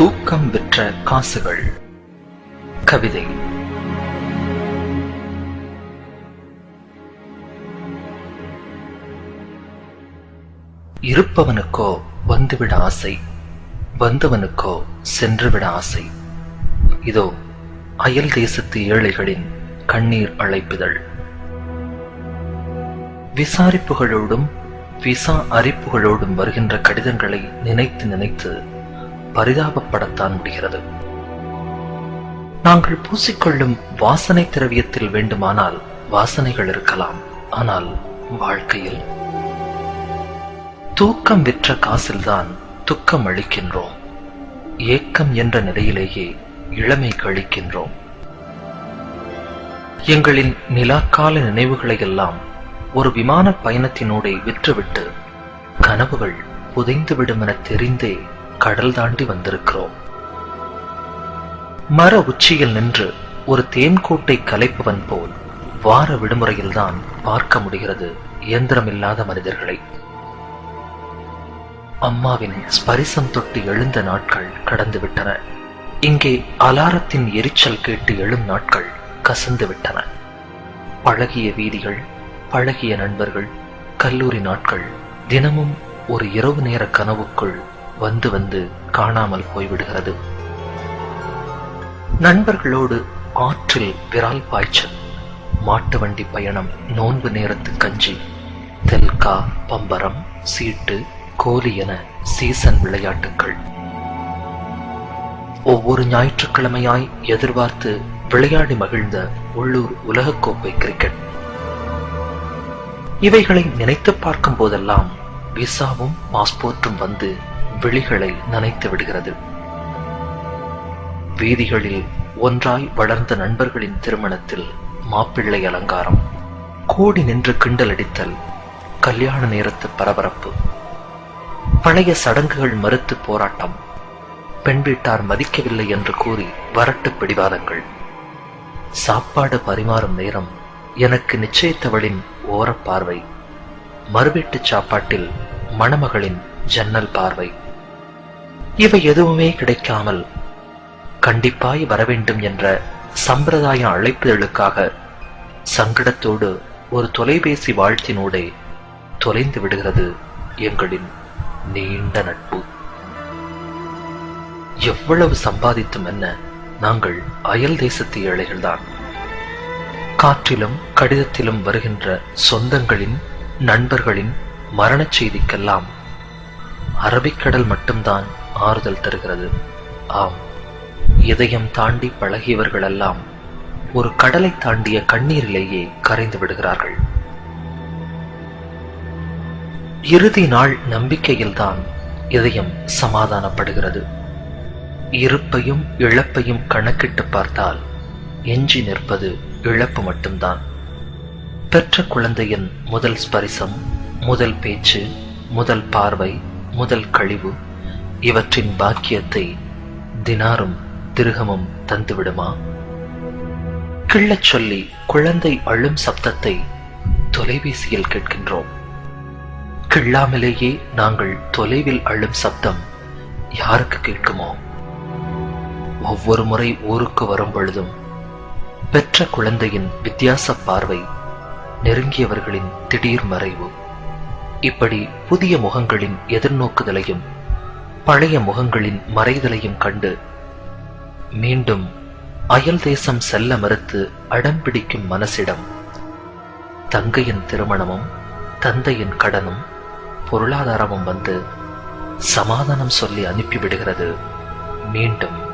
தூக்கம் விற்ற காசுகள். கவிதை. இருப்பவனுக்கோ வந்துவிட ஆசை வந்தவனுக்கோ சென்றுவிட ஆசை. இதோ அயல் தேசத்து ஏழைகளின் கண்ணீர் அழைப்புதழ். விசாரிப்புகளோடும் விசா அறிப்புகளோடும் வருகின்ற கடிதங்களை நினைத்து நினைத்து பரிதாபப்படத்தான் முடிகிறது. நாங்கள் பூசிக்கொள்ளும் வாசனை திரவியத்தில் வேண்டுமானால் வாசனைகள் இருக்கலாம். ஆனால் வாழ்க்கையில் தூக்கம் விற்ற காசில்தான் துக்கம் அளிக்கின்றோம். ஏக்கம் என்ற நிலையிலேயே இளமை கழிக்கின்றோம். எங்களின் நிலாக்கால நினைவுகளை எல்லாம் ஒரு விமான பயணத்தினூடே விற்றுவிட்டு கனவுகள் புதைந்துவிடும் என தெரிந்தே கடல் தாண்டி வந்திருக்கிறோம். மர உச்சியில் நின்று ஒரு தேன்கோட்டை கலைப்பவன் போல் வார விடுமுறையில்தான் பார்க்க முடிகிறது இயந்திரமில்லாத மனிதர்களை. அம்மாவின் ஸ்பரிசம் தொட்டு எழுந்த நாட்கள் கடந்து விட்டன இங்கே அலாரத்தின் எரிச்சல் கேட்டு எழும் நாட்கள் கசந்து விட்டன பழகிய வீதிகள் பழகிய நண்பர்கள் கல்லூரி நாட்கள் தினமும் ஒரு இரவு நேர கனவுக்குள் வந்து வந்து காணாமல் போய்விடுகிறது. நண்பர்களோடு ஆற்றில் விரால் பாய்ச்சல் மாட்டு வண்டி பயணம் நோன்பு நேரத்து கஞ்சி தெல்கா பம்பரம் சீட்டு கோலி என சீசன் விளையாட்டுகள் ஒவ்வொரு ஞாயிற்றுக்கிழமையாய் எதிர்பார்த்து விளையாடி மகிழ்ந்த உள்ளூர் உலகக்கோப்பை கிரிக்கெட். இவைகளை நினைத்து பார்க்கும் போதெல்லாம் விசாவும் பாஸ்போர்ட்டும் வந்து விழிகளை நனைத்து விடுகிறது. வீதிகளில் ஒன்றாய் வளர்ந்த நண்பர்களின் திருமணத்தில் மாப்பிள்ளை அலங்காரம் கூடி நின்று கிண்டல் அடித்தல் கல்யாண நேரத்து பரபரப்பு பழைய சடங்குகள் மறுத்து போராட்டம் பெண் வீட்டார் மதிக்கவில்லை என்று கூறி வரட்டு பிடிவாதங்கள். சாப்பாடு பரிமாறும் நேரம் எனக்கு நிச்சயித்தவளின் ஓரப்பார்வை மறுவீட்டு சாப்பாட்டில் மணமகளின் ஜன்னல் பார்வை. இவை எதுவுமே கிடைக்காமல் கண்டிப்பாய் வரவேண்டும் என்ற சம்பிரதாய அழைப்புதலுக்காக சங்கடத்தோடு ஒரு தொலைபேசி வாழ்த்தினூடே தொலைந்து விடுகிறது எங்களின் நீண்ட நட்பு. எவ்வளவு சம்பாதித்தும் என்ன நாங்கள் அயல் தேசத்து ஏழைகள்தான். காற்றிலும் கடிதத்திலும் வருகின்ற சொந்தங்களின் நண்பர்களின் மரணச் செய்திக்கெல்லாம் அரபிக்கடல் மட்டும்தான் ஆறுதல் தருகிறது. ஆம் இதயம் தாண்டி பழகியவர்களெல்லாம் ஒரு கடலை தாண்டிய கண்ணீரிலேயே கரைந்து விடுகிறார்கள். இறுதி நாள் நம்பிக்கையில்தான் இதயம் சமாதானப்படுகிறது. இருப்பையும் இழப்பையும் கணக்கிட்டு பார்த்தால் எஞ்சி நிற்பது இழப்பு மட்டும்தான். பெற்ற குழந்தையின் முதல் ஸ்பரிசம் முதல் பேச்சு முதல் பார்வை முதல் கழிவு இவற்றின் பாக்கியத்தை தினாரும் திருகமும் தந்துவிடுமா? கிள்ளச் சொல்லி குழந்தை அழும் சப்தத்தை தொலைபேசியில் கேட்கின்றோம். கிள்ளாமலேயே நாங்கள் தொலைவில் அழும் சப்தம் யாருக்கு கேட்குமோ? ஒவ்வொரு முறை ஊருக்கு வரும் பொழுதும் பெற்ற குழந்தையின் வித்தியாச பார்வை நெருங்கியவர்களின் திடீர் மறைவு. இப்படி புதிய முகங்களின் எதிர்நோக்குதலையும் பழைய முகங்களின் மறைதலையும் கண்டு மீண்டும் அயல் தேசம் செல்ல மறுத்து அடம்பிடிக்கும் மனசிடம் தங்கையின் திருமணமும் தந்தையின் கடனும் பொருளாதாரமும் வந்து சமாதானம் சொல்லி அனுப்பிவிடுகிறது. மீண்டும்